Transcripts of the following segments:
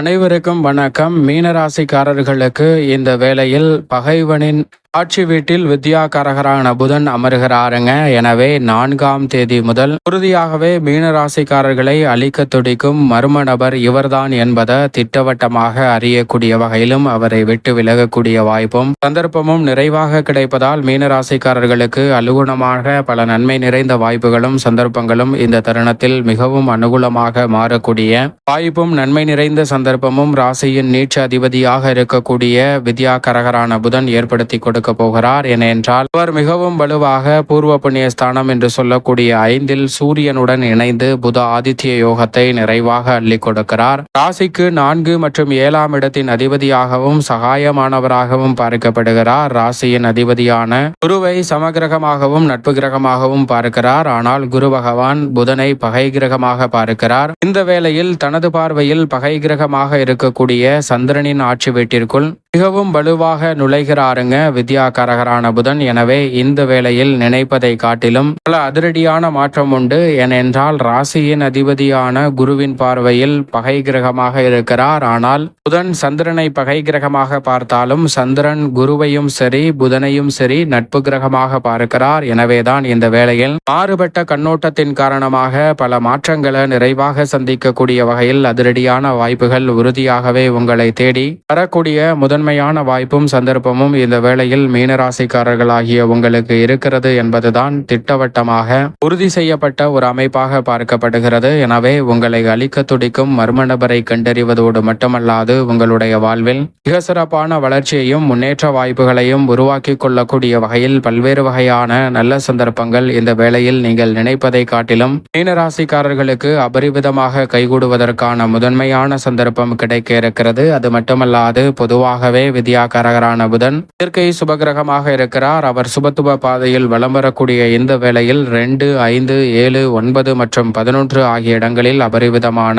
அனைவருக்கும் வணக்கம். மீனராசிக்காரர்களுக்கு இந்த வேளையில் பகைவனின் ஆட்சி வீட்டில் வித்யாகாரகரான புதன் அமர்கிறாருங்க. எனவே நான்காம் தேதி முதல் உறுதியாகவே மீனராசிக்காரர்களை அழிக்க துடிக்கும் மர்ம நபர் இவர்தான் என்பதை திட்டவட்டமாக அறியக்கூடிய வகையிலும் அவரை விட்டு விலகக்கூடிய வாய்ப்பும் சந்தர்ப்பமும் நிறைவாக கிடைப்பதால் மீனராசிக்காரர்களுக்கு அலுகுணமாக பல நன்மை நிறைந்த வாய்ப்புகளும் சந்தர்ப்பங்களும் இந்த தருணத்தில் மிகவும் அனுகூலமாக மாறக்கூடிய வாய்ப்பும் நன்மை நிறைந்த சந்தர்ப்பமும் ராசியின் நீட்ச அதிபதியாக இருக்கக்கூடிய வித்யா கரகரான புதன் ஏற்படுத்தி கொடுக்க போகிறார் என என்றால் அவர் மிகவும் வலுவாக பூர்வ புண்ணிய ஸ்தானம் என்று சொல்லக்கூடிய ஐந்தில் சூரியனுடன் இணைந்து புத ஆதித்ய யோகத்தை நிறைவாக அள்ளி கொடுக்கிறார். ராசிக்கு நான்கு மற்றும் ஏழாம் இடத்தின் அதிபதியாகவும் சகாயமானவராகவும் பார்க்கப்படுகிறார். ராசியின் அதிபதியான குருவை சமகிரகமாகவும் நட்பு கிரகமாகவும் பார்க்கிறார். ஆனால் குரு பகவான் புதனை பகை கிரகமாக பார்க்கிறார். இந்த வேளையில் தனது பார்வையில் பகை கிரகமாக இருக்கக்கூடிய சந்திரனின் ஆட்சி வீட்டிற்குள் மிகவும் வலுவாக நுழைகிறாருங்க வித்யா கரகரான புதன். எனவே இந்த வேளையில் நினைப்பதை காட்டிலும் பல அதிரடியான மாற்றம் உண்டு. ஏனென்றால் ராசியின் அதிபதியான குருவின் பார்வையில் பகை கிரகமாக இருக்கிறார். ஆனால் புதன் சந்திரனை பகை கிரகமாக பார்த்தாலும் சந்திரன் குருவையும் சரி புதனையும் சரி நட்பு கிரகமாக பார்க்கிறார். எனவேதான் இந்த வேளையில் மாறுபட்ட கண்ணோட்டத்தின் காரணமாக பல மாற்றங்களை நிறைவாக சந்திக்கக்கூடிய வகையில் அதிரடியான வாய்ப்புகள் உறுதியாகவே உங்களை தேடி வரக்கூடிய முதன்மையான வாய்ப்பும் சந்தர்ப்பமும் இந்த வேளையில் மீனராசிக்காரர்களாகிய உங்களுக்கு இருக்கிறது என்பதுதான் திட்டவட்டமாக உறுதி செய்யப்பட்ட ஒரு அமைப்பாக பார்க்கப்படுகிறது. எனவே உங்களை அழிக்க துடிக்கும் மர்ம நபரை கண்டறிவதோடு மட்டுமல்லாது உங்களுடைய வாழ்வில் மிக சிறப்பான வளர்ச்சியையும் முன்னேற்ற வாய்ப்புகளையும் உருவாக்கி கொள்ளக்கூடிய வகையில் பல்வேறு வகையான நல்ல சந்தர்ப்பங்கள் இந்த வேளையில் நீங்கள் நினைப்பதை காட்டிலும் மீனராசிக்காரர்களுக்கு அபரிவிதமாக கைகூடுவதற்கான முதன்மையான சந்தர்ப்பம் கிடைக்க இருக்கிறது. அது மட்டுமல்லாது பொதுவாக ஆகவே வித்யாகரகரான புதன் இயற்கை சுபகிரகமாக இருக்கிறார். அவர் சுபத்துவ பாதையில் வலம் வரக்கூடிய இந்த வேளையில் ரெண்டு ஐந்து ஏழு ஒன்பது மற்றும் பதினொன்று ஆகிய இடங்களில் அபரிவிதமான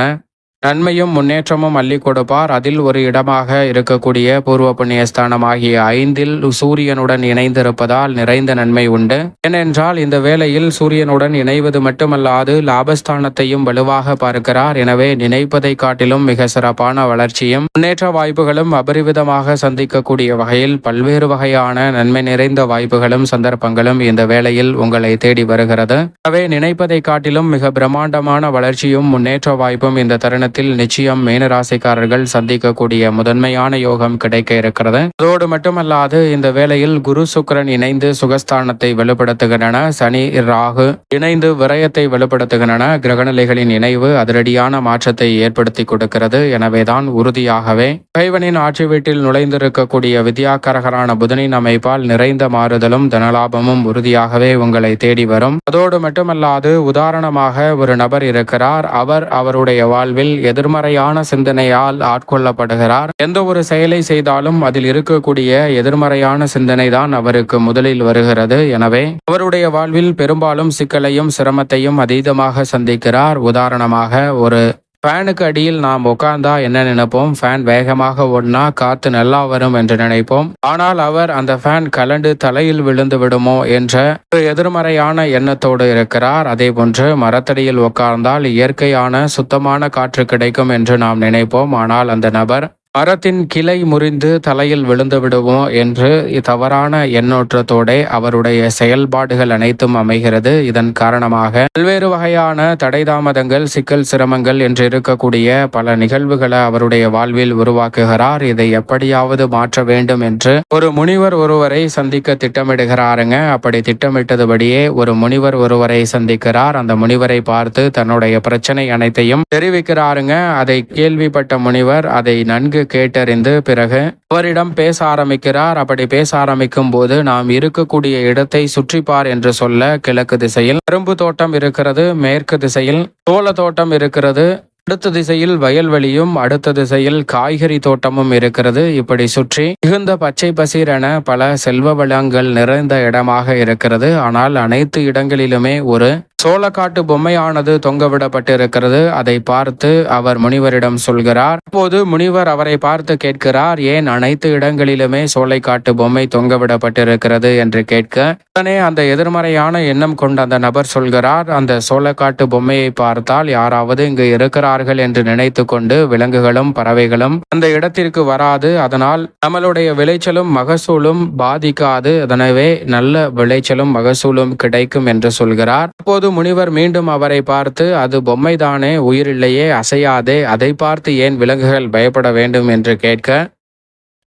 நன்மையும் முன்னேற்றமும் அள்ளி கொடுப்பார். அதில் ஒரு இடமாக இருக்கக்கூடிய பூர்வ புண்ணிய ஸ்தானம் ஆகிய ஐந்தில் சூரியனுடன் இணைந்திருப்பதால் நிறைந்த நன்மை உண்டு. ஏனென்றால் இந்த வேளையில் சூரியனுடன் இணைவது மட்டுமல்லாது லாபஸ்தானத்தையும் வலுவாக பார்க்கிறார். எனவே நினைப்பதை காட்டிலும் மிக சிறப்பான வளர்ச்சியும் முன்னேற்ற வாய்ப்புகளும் அபரிவிதமாக சந்திக்கக்கூடிய வகையில் பல்வேறு வகையான நன்மை நிறைந்த வாய்ப்புகளும் சந்தர்ப்பங்களும் இந்த வேளையில் உங்களை தேடி வருகிறது. எனவே நினைப்பதை காட்டிலும் மிக பிரம்மாண்டமான வளர்ச்சியும் முன்னேற்ற வாய்ப்பும் இந்த தருணம் தருணத்தில் நிச்சயம் மீனராசிக்காரர்கள் சந்திக்கக்கூடிய முதன்மையான யோகம் கிடைக்க இருக்கிறது. அதோடு மட்டுமல்லாது இந்த வேளையில் குரு சுக்கரன் இணைந்து சுகஸ்தானத்தை வெளிப்படுத்துகின்றன. சனி ராகு இணைந்து விரயத்தை வலுப்படுத்துகின்றன கிரகநிலைகளின் இணைவு அதிரடியான மாற்றத்தை ஏற்படுத்தி கொடுக்கிறது. எனவேதான் உறுதியாகவே கைவனின் ஆட்சி வீட்டில் நுழைந்திருக்கக்கூடிய வித்யாக்கரகரான புதனின் அமைப்பால் நிறைந்த மாறுதலும் தனலாபமும் உறுதியாகவே உங்களை தேடி வரும். அதோடு மட்டுமல்லாது உதாரணமாக ஒரு நபர் இருக்கிறார். அவர் அவருடைய வாழ்வில் எதிர்மறையான சிந்தனையால் ஆட்கொள்ளப்படுகிறார். எந்த ஒரு செயலை செய்தாலும் அதில் இருக்கக்கூடிய எதிர்மறையான சிந்தனை தான் அவருக்கு முதலில் வருகிறது. எனவே அவருடைய வாழ்வில் பெரும்பாலும் சிக்கலையும் சிரமத்தையும் அதீதமாக சந்திக்கிறார். உதாரணமாக ஒரு ஃபேனுக்கு அடியில் நாம் உட்கார்ந்தா என்ன நினைப்போம்? ஃபேன் வேகமாக ஓடினா காத்து நல்லா வரும் என்று நினைப்போம். ஆனால் அவர் அந்த ஃபேன் கலண்டு தலையில் விழுந்து விடுமோ என்ற ஒரு எதிர்மறையான எண்ணத்தோடு இருக்கிறார். அதே போன்று மரத்தடியில் உட்கார்ந்தால் இயற்கையான சுத்தமான காற்று கிடைக்கும் என்று நாம் நினைப்போம். ஆனால் அந்த நபர் மரத்தின் கிளை முறிந்து தலையில் விழுந்து விடுவோம் என்று தவறான எண்ணோற்றத்தோட அவருடைய செயல்பாடுகள் அனைத்தும் அமைகிறது. இதன் காரணமாக பல்வேறு வகையான தடை தாமதங்கள் சிக்கல் சிரமங்கள் என்று இருக்கக்கூடிய பல நிகழ்வுகளை அவருடைய வாழ்வில் உருவாக்குகிறார். இதை எப்படியாவது மாற்ற வேண்டும் என்று ஒரு முனிவர் ஒருவரை சந்திக்க திட்டமிடுகிறாருங்க. அப்படி திட்டமிட்டதுபடியே ஒரு முனிவர் ஒருவரை சந்திக்கிறார். அந்த முனிவரை பார்த்து தன்னுடைய பிரச்சனை அனைத்தையும் தெரிவிக்கிறாருங்க. அதை கேள்விப்பட்ட முனிவர் அதை நன்கு கேட்டறிந்து பிறகு அவரிடம் பேச ஆரம்பிக்கிறார். அப்படி பேச ஆரம்பிக்கும் போது நாம் இருக்கக்கூடிய இடத்தை சுற்றிப்பார் என்று சொல்ல கிழக்கு திசையில் கரும்பு தோட்டம் இருக்கிறது மேற்கு திசையில் சோள தோட்டம் இருக்கிறது அடுத்த திசையில் வயல்வெளியும் அடுத்த திசையில் காய்கறி தோட்டமும் இருக்கிறது. இப்படி சுற்றி மிகுந்த பச்சை பசீரென பல செல்வ வளங்கள் நிறைந்த இடமாக இருக்கிறது. ஆனால் அனைத்து இடங்களிலுமே ஒரு சோளக்காட்டு பொம்மையானது தொங்கவிடப்பட்டிருக்கிறது. அதை பார்த்து அவர் முனிவரிடம் சொல்கிறார் அப்போது முனிவர் அவரை பார்த்து கேட்கிறார் ஏன் அனைத்து இடங்களிலுமே சோலைக்காட்டு பொம்மை தொங்கவிடப்பட்டிருக்கிறது? என்று கேட்க உடனே அந்த எதிர்மறையான எண்ணம் கொண்ட அந்த நபர் சொல்கிறார் அந்த சோளக்காட்டு பொம்மையை பார்த்தால் யாராவது இங்கு இருக்கிறார் விடுகிறார்கள் என்று நினைத்து கொண்டு விலங்குகளும் பறவைகளும் அந்த இடத்திற்கு வராது. அதனால் நம்மளுடைய விளைச்சலும் மகசூலும் பாதிக்காது. அதனவே நல்ல விளைச்சலும் மகசூலும் கிடைக்கும் என்று சொல்கிறார். அப்போது முனிவர் மீண்டும் அவரை பார்த்து அது பொம்மைதானே உயிரில்லையே அசையாதே அதை பார்த்து ஏன் விலங்குகள் பயப்பட வேண்டும்? என்று கேட்க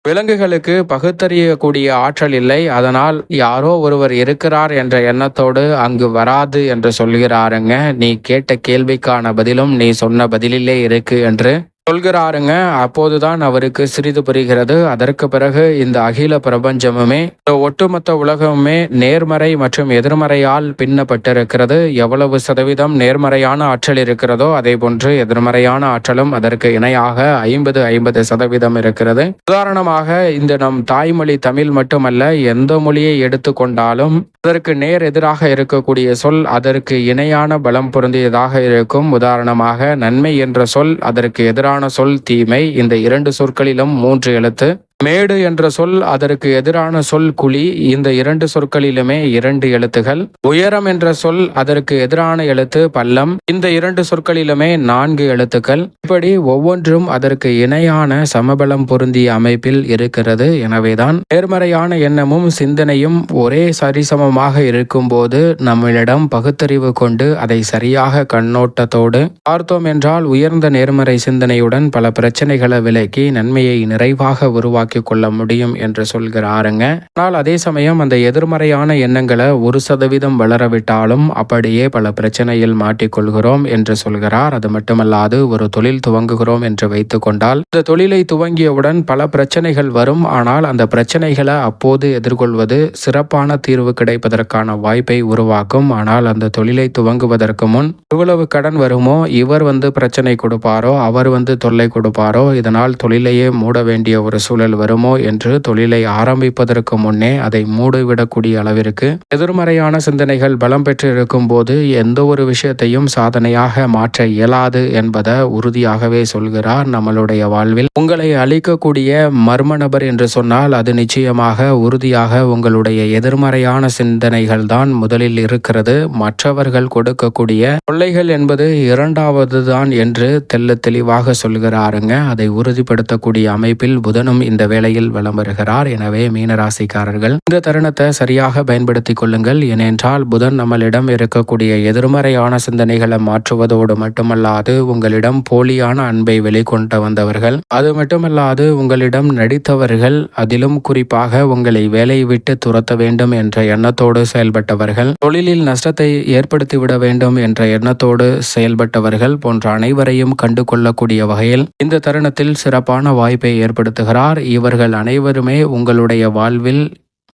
விலங்குகளுக்கு பகுத்தறியக்கூடிய ஆற்றல் இல்லை. அதனால் யாரோ ஒருவர் இருக்கிறார் என்ற எண்ணத்தோடு அங்கு வராது என்று சொல்கிறாருங்க. நீ கேட்ட கேள்விக்கான பதிலும் நீ சொன்ன பதிலிலே இருக்கு என்று சொல்கிறாருங்க அப்போதுதான் அவருக்கு சிறிது புரிகிறது. அதற்கு பிறகு இந்த அகில பிரபஞ்சமுமே ஒட்டுமொத்த உலகமுமே நேர்மறை மற்றும் எதிர்மறையால் பின்னப்பட்டிருக்கிறது. எவ்வளவு சதவீதம் நேர்மறையான ஆற்றல் இருக்கிறதோ அதே போன்று எதிர்மறையான ஆற்றலும் அதற்கு இணையாக ஐம்பது ஐம்பது சதவீதம் இருக்கிறது. உதாரணமாக இந்த நம் தாய்மொழி தமிழ் மட்டுமல்ல எந்த மொழியை எடுத்துக்கொண்டாலும் அதற்கு நேர் எதிராக இருக்கக்கூடிய சொல் அதற்கு இணையான பலம் பொருந்தியதாக இருக்கும். உதாரணமாக நன்மை என்ற சொல் அதற்கு எதிரான சொல் தீமை. இந்த இரண்டு சொற்களிலும் மூன்று எழுத்து. மேடு என்ற சொல் அதற்கு எதிரான சொல் குழி. இந்த இரண்டு சொற்களிலுமே இரண்டு எழுத்துகள். உயரம் என்ற சொல் அதற்கு எதிரான எழுத்து பள்ளம். இந்த இரண்டு சொற்களிலுமே நான்கு எழுத்துக்கள். இப்படி ஒவ்வொன்றும் அதற்கு இணையான சமபலம் பொருந்திய அமைப்பில் இருக்கிறது. எனவேதான் நேர்மறையான எண்ணமும் சிந்தனையும் ஒரே சரிசமமாக இருக்கும்போது நம்மளிடம் பகுத்தறிவு கொண்டு அதை சரியாக கண்ணோட்டத்தோடு பார்த்தோம் என்றால் உயர்ந்த நேர்மறை சிந்தனையுடன் பல பிரச்சனைகளை விலக்கி நன்மையை நிறைவாக உருவாக்கி கொள்ள முடியும் என்று சொல்கிறாருங்க. ஆனால் அதே சமயம் அந்த எதிர்மறையான எண்ணங்களை ஒரு சதவீதம் வளரவிட்டாலும் அப்படியே பல பிரச்சனையில் மாட்டிக்கொள்கிறோம் என்று சொல்கிறார். அது மட்டுமல்லாது ஒரு தொழில் துவங்குகிறோம் என்று வைத்துக்கொண்டால் இந்த தொழிலை துவங்கியவுடன் பல பிரச்சனைகள் வரும். ஆனால் அந்த பிரச்சனைகளை அப்போது எதிர்கொள்வது சிறப்பான தீர்வு கிடைப்பதற்கான வாய்ப்பை உருவாக்கும். ஆனால் அந்த தொழிலை துவங்குவதற்கு முன் இவ்வளவு கடன் வருமோ இவர் வந்து பிரச்சனை கொடுப்பாரோ அவர் வந்து தொல்லை கொடுப்பாரோ இதனால் தொழிலையே மூட வேண்டிய ஒரு சூழல் வருமோ என்று தொழிலை ஆரம்பிப்பதற்கு முன்னே அதை மூடிவிடக்கூடிய அளவிற்கு எதிர்மறையான சிந்தனைகள் பலம் பெற்றிருக்கும் போது எந்த ஒரு விஷயத்தையும் சாதனையாக மாற்ற இயலாது என்பதை உறுதியாகவே சொல்கிறார் நம்மளுடைய வாழ்வில். உங்களை அழிக்கக்கூடிய மர்ம நபர் என்று சொன்னால் அது நிச்சயமாக உறுதியாக உங்களுடைய எதிர்மறையான சிந்தனைகள் தான் முதலில் இருக்கிறது. மற்றவர்கள் கொடுக்கக்கூடிய தொல்லைகள் என்பது இரண்டாவது தான் என்று தெல்ல தெளிவாக சொல்கிறாருங்க. அதை உறுதிப்படுத்தக்கூடிய அமைப்பில் புதனும் இந்த வேளையில் வலம் வருகிறார். எனவே மீனராசிக்காரர்கள் இந்த தருணத்தை சரியாக பயன்படுத்திக் கொள்ளுங்கள். ஏனென்றால் புதன் நம்மளிடம் இருக்கக்கூடிய எதிர்மறையான சிந்தனைகளை மாற்றுவதோடு மட்டுமல்லாது உங்களிடம் போலியான அன்பை வெளிக்கொண்டு வந்தவர்கள் அது மட்டுமல்லாது உங்களிடம் நடித்தவர்கள் அதிலும் குறிப்பாக உங்களை வேலையை விட்டு துரத்த வேண்டும் என்ற எண்ணத்தோடு செயல்பட்டவர்கள் தொழிலில் நஷ்டத்தை ஏற்படுத்திவிட வேண்டும் என்ற எண்ணத்தோடு செயல்பட்டவர்கள் போன்ற அனைவரையும் கண்டு கொள்ளக்கூடிய வகையில் இந்த தருணத்தில் சிறப்பான வாய்ப்பை ஏற்படுத்துகிறார். இவர்கள் அனைவருமே உங்களுடைய வாழ்வில்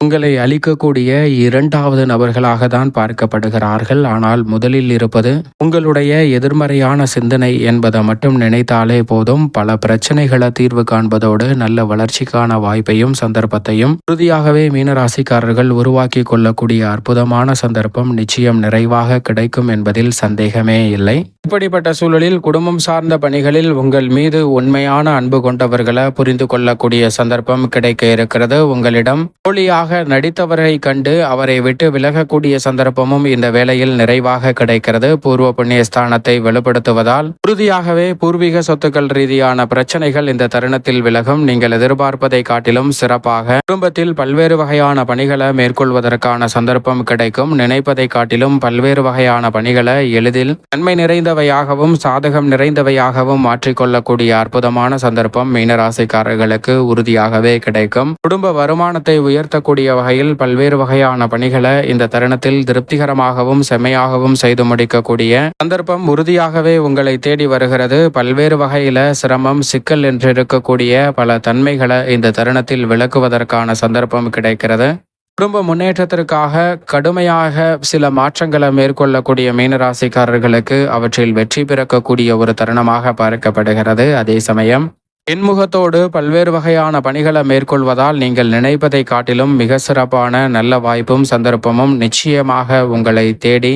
உங்களை அழிக்கக்கூடிய இரண்டாவது நபர்களாக தான் பார்க்கப்படுகிறார்கள். ஆனால் முதலில் இருப்பது உங்களுடைய எதிர்மறையான சிந்தனை என்பதை மட்டும் நினைத்தாலே போதும். பல பிரச்சனைகளை தீர்வு காண்பதோடு நல்ல வளர்ச்சிக்கான வாய்ப்பையும் சந்தர்ப்பத்தையும் உறுதியாகவே மீனராசிக்காரர்கள் உருவாக்கி கொள்ளக்கூடிய அற்புதமான சந்தர்ப்பம் நிச்சயம் நிறைவாக கிடைக்கும் என்பதில் சந்தேகமே இல்லை. இப்படிப்பட்ட சூழலில் குடும்பம் சார்ந்த பணிகளில் உங்கள் மீது உண்மையான அன்பு கொண்டவர்களை புரிந்து கொள்ளக்கூடிய சந்தர்ப்பம் கிடைக்க இருக்கிறது. உங்களிடம் போலியாக நடித்தவரை கண்டு அவரை விட்டு விலகக்கூடிய சந்தர்ப்பமும் இந்த வேளையில் நிறைவாக கிடைக்கிறது. பூர்வ புண்ணிய ஸ்தானத்தை வலுப்படுத்துவதால் உறுதியாகவே பூர்வீக சொத்துக்கள் ரீதியான பிரச்சனைகள் இந்த தருணத்தில் விலகும். நீங்கள் எதிர்பார்ப்பதை காட்டிலும் சிறப்பாக குடும்பத்தில் பல்வேறு வகையான பணிகளை மேற்கொள்வதற்கான சந்தர்ப்பம் கிடைக்கும். நினைப்பதை காட்டிலும் பல்வேறு வகையான பணிகளை எளிதில் நன்மை நிறைந்தவையாகவும் சாதகம் நிறைந்தவையாகவும் மாற்றிக்கொள்ளக்கூடிய அற்புதமான சந்தர்ப்பம் மீனராசிக்காரர்களுக்கு உறுதியாகவே கிடைக்கும். குடும்ப வருமானத்தை உயர்த்தக்கூடிய வகையில் பல்வேறு வகையான பணிகளை இந்த தருணத்தில் திருப்திகரமாகவும் செம்மையாகவும் செய்து முடிக்கக்கூடிய சந்தர்ப்பம் உறுதியாகவே உங்களை தேடி வருகிறது. பல்வேறு வகையில சிரமம் சிக்கல் என்று இருக்கக்கூடிய பல தன்மைகளை இந்த தருணத்தில் விளக்குவதற்கான சந்தர்ப்பம் கிடைக்கிறது. குடும்ப முன்னேற்றத்திற்காக கடுமையாக சில மாற்றங்களை மேற்கொள்ளக்கூடிய மீனராசிக்காரர்களுக்கு அவற்றில் வெற்றி பிறக்கக்கூடிய ஒரு தருணமாக பார்க்கப்படுகிறது. அதே சமயம் இன்முகத்தோடு பல்வேறு வகையான பணிகளை மேற்கொள்வதால் நீங்கள் நினைப்பதை காட்டிலும் மிக சிறப்பான நல்ல வாய்ப்பும் சந்தர்ப்பமும் நிச்சயமாக உங்களை தேடி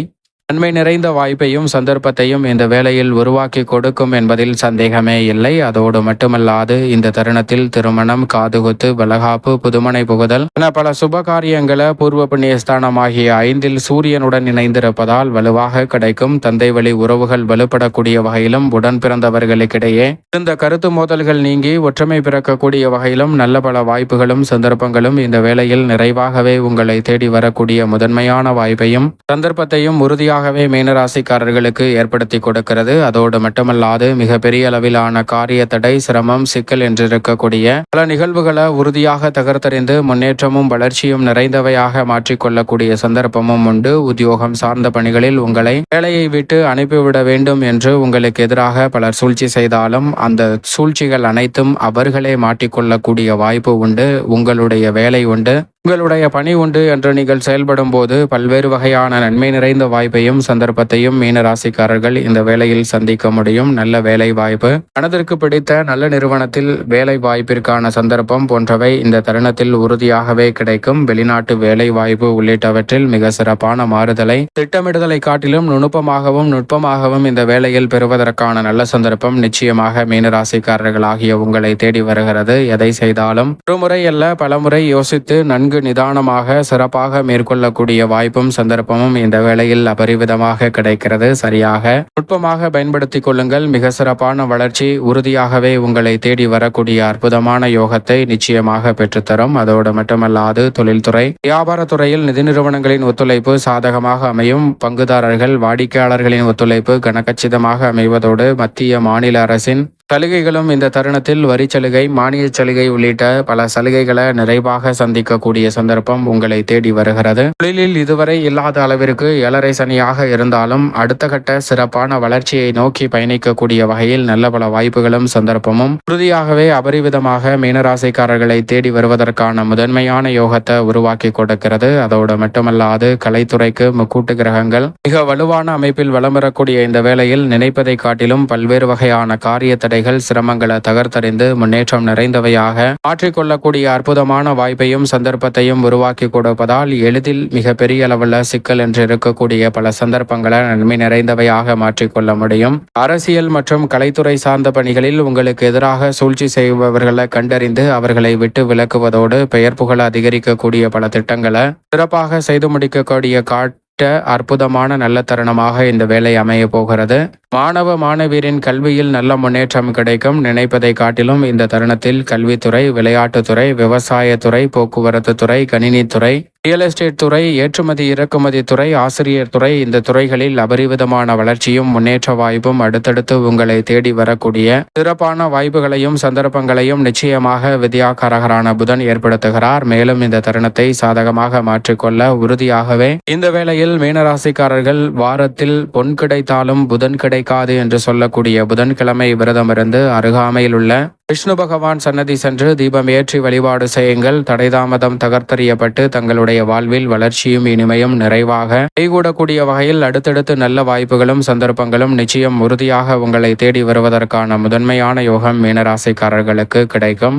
நன்மை நிறைந்த வாய்ப்பையும் சந்தர்ப்பத்தையும் இந்த வேளையில் உருவாக்கி கொடுக்கும் என்பதில் சந்தேகமே இல்லை. அதோடு மட்டுமல்லாது இந்த தருணத்தில் திருமணம் காதுகுத்து வளகாப்பு புதுமனை புகுதல் என பல சுப காரியங்களை பூர்வ புண்ணியஸ்தானமாகிய ஐந்தில் சூரியனுடன் இணைந்திருப்பதால் வலுவாக கிடைக்கும். தந்தை வழி உறவுகள் வலுப்படக்கூடிய வகையிலும் உடன் பிறந்தவர்களுக்கிடையே இந்த கருத்து மோதல்கள் நீங்கி ஒற்றுமை பிறக்கக்கூடிய வகையிலும் நல்ல பல வாய்ப்புகளும் சந்தர்ப்பங்களும் இந்த வேளையில் நிறைவாகவே உங்களை தேடி வரக்கூடிய முதன்மையான வாய்ப்பையும் சந்தர்ப்பத்தையும் உறுதியாக உறுதியாகவே மீனராசிக்காரர்களுக்கு ஏற்படுத்தி கொடுக்கிறது. அதோடு மட்டுமல்லாது மிக பெரிய அளவிலான காரிய தடை சிரமம் சிக்கல் என்று இருக்கக்கூடிய பல நிகழ்வுகளை உறுதியாக தகர்த்தறிந்து முன்னேற்றமும் வளர்ச்சியும் நிறைந்தவையாக மாற்றிக்கொள்ளக்கூடிய சந்தர்ப்பமும் உண்டு. உத்தியோகம் சார்ந்த பணிகளில் உங்களை வேலையை விட்டு அனுப்பிவிட வேண்டும் என்று உங்களுக்கு எதிராக பலர் சூழ்ச்சி செய்தாலும் அந்த சூழ்ச்சிகள் அனைத்தும் அவர்களே மாட்டிக்கொள்ளக்கூடிய வாய்ப்பு உண்டு. உங்களுடைய வேலை உண்டு. உங்களுடைய பணி உண்டு என்று நீங்கள் செயல்படும் போது பல்வேறு வகையான நன்மை நிறைந்த வாய்ப்பை வாய்ப்பையும் சந்தர்ப்பத்தையும் மீனராசிக்காரர்கள் இந்த வேலையில் சந்திக்க முடியும். நல்ல வேலை வாய்ப்பு மனதிற்கு பிடித்த நல்ல நிறுவனத்தில் வேலை வாய்ப்பிற்கான சந்தர்ப்பம் போன்றவை இந்த தருணத்தில் உறுதியாகவே கிடைக்கும். வெளிநாட்டு வேலை வாய்ப்பு உள்ளிட்டவற்றில் மிக சிறப்பான மாறுதலை திட்டமிடுதலை காட்டிலும் நுணுப்பமாகவும் நுட்பமாகவும் இந்த வேலையில் பெறுவதற்கான நல்ல சந்தர்ப்பம் நிச்சயமாக மீனராசிக்காரர்கள் ஆகிய உங்களை தேடி வருகிறது. எதை செய்தாலும் ஒருமுறை அல்ல பலமுறை யோசித்து நன்கு நிதானமாக சிறப்பாக மேற்கொள்ளக்கூடிய வாய்ப்பும் சந்தர்ப்பமும் இந்த வேளையில் அபரிவிதமாக கிடைக்கிறது. சரியாக. நுட்பமாக பயன்படுத்திக் கொள்ளுங்கள். மிக சிறப்பான வளர்ச்சி. உறுதியாகவே உங்களை தேடி வரக்கூடிய அற்புதமான யோகத்தை நிச்சயமாக பெற்றுத்தரும். அதோடு மட்டுமல்லாது தொழில்துறை. வியாபாரத்துறையில் நிதி நிறுவனங்களின் ஒத்துழைப்பு சாதகமாக அமையும். பங்குதாரர்கள் வாடிக்கையாளர்களின் ஒத்துழைப்பு கனகச்சிதமாக அமைவதோடு மத்திய மாநில அரசின் சலுகைகளும் இந்த தருணத்தில் வரி சலுகை மானிய சலுகை உள்ளிட்ட பல சலுகைகளை நிறைவாக சந்திக்கக்கூடிய சந்தர்ப்பம் உங்களை தேடி வருகிறது. தொழிலில் இதுவரை இல்லாத அளவிற்கு ஏழரை சனியாக இருந்தாலும் அடுத்த கட்ட சிறப்பான வளர்ச்சியை நோக்கி பயணிக்கக்கூடிய வகையில் நல்ல பல வாய்ப்புகளும் சந்தர்ப்பமும். உறுதியாகவே அபரிவிதமாக மீனராசிக்காரர்களை தேடி வருவதற்கான முதன்மையான யோகத்தை உருவாக்கி கொடுக்கிறது. அதோடு மட்டுமல்லாது கலைத்துறைக்கு முக்கூட்டு கிரகங்கள். மிக வலுவான அமைப்பில் வளம் வரக்கூடிய இந்த வேளையில் நினைப்பதை காட்டிலும் பல்வேறு வகையான காரிய தடைகள் சிரமங்களை தகர்த்தறிந்து முன்னேற்றம் நிறைந்தவையாக மாற்றிக்கொள்ளக்கூடிய அற்புதமான வாய்ப்பையும் சந்தர்ப்பத்தையும் உருவாக்கி கொடுப்பதால் எளிதில் மிக பெரிய அளவில் சிக்கல் என்று இருக்கக்கூடிய பல சந்தர்ப்பங்களை நன்மை நிறைந்தவையாக மாற்றிக்கொள்ள முடியும். அரசியல் மற்றும் கலைத்துறை சார்ந்த பணிகளில் உங்களுக்கு எதிராக சூழ்ச்சி செய்பவர்களை கண்டறிந்து அவர்களை விட்டு விலக்குவதோடு பெயர் புகழ் அதிகரிக்கக்கூடிய பல திட்டங்களை சிறப்பாக செய்து முடிக்கக்கூடிய காட் அற்புதமான நல்ல தருணமாக இந்த வேலை அமைய போகிறது. மாணவ மாணவியரின் கல்வியில் நல்ல முன்னேற்றம் கிடைக்கும். நினைப்பதை காட்டிலும் இந்த தருணத்தில் கல்வித்துறை விளையாட்டுத்துறை விவசாயத்துறை போக்குவரத்து துறை கணினித்துறை ரியல் எஸ்டேட் துறை ஏற்றுமதி இறக்குமதி துறை ஆசிரியர் துறை இந்த துறைகளில் அபரிவிதமான வளர்ச்சியும் முன்னேற்ற வாய்ப்பும் அடுத்தடுத்து உங்களை தேடி வரக்கூடிய சிறப்பான வாய்ப்புகளையும் சந்தர்ப்பங்களையும் நிச்சயமாக வித்யாகாரகரான புதன் ஏற்படுத்துகிறார். மேலும் இந்த தருணத்தை சாதகமாக மாற்றிக்கொள்ள உறுதியாகவே இந்த வேளையில் மீனராசிக்காரர்கள் வாரத்தில் பொன் கிடைத்தாலும் புதன் கிடைக்காது என்று சொல்லக்கூடிய புதன்கிழமை விரதமிருந்து அருகாமையில் உள்ள விஷ்ணு பகவான் சன்னதி சென்று தீபம் ஏற்றி வழிபாடு செய்யுங்கள். தடைதாமதம் தகர்த்தறியப்பட்டு தங்களுடைய வாழ்வில் வளர்ச்சியும் இனிமையும் நிறைவாக கைகூடக்கூடிய வகையில் அடுத்தடுத்து நல்ல வாய்ப்புகளும் சந்தர்ப்பங்களும் நிச்சயம் உறுதியாக உங்களை தேடி வருவதற்கான முதன்மையான யோகம் மீனராசிக்காரர்களுக்கு கிடைக்கும்.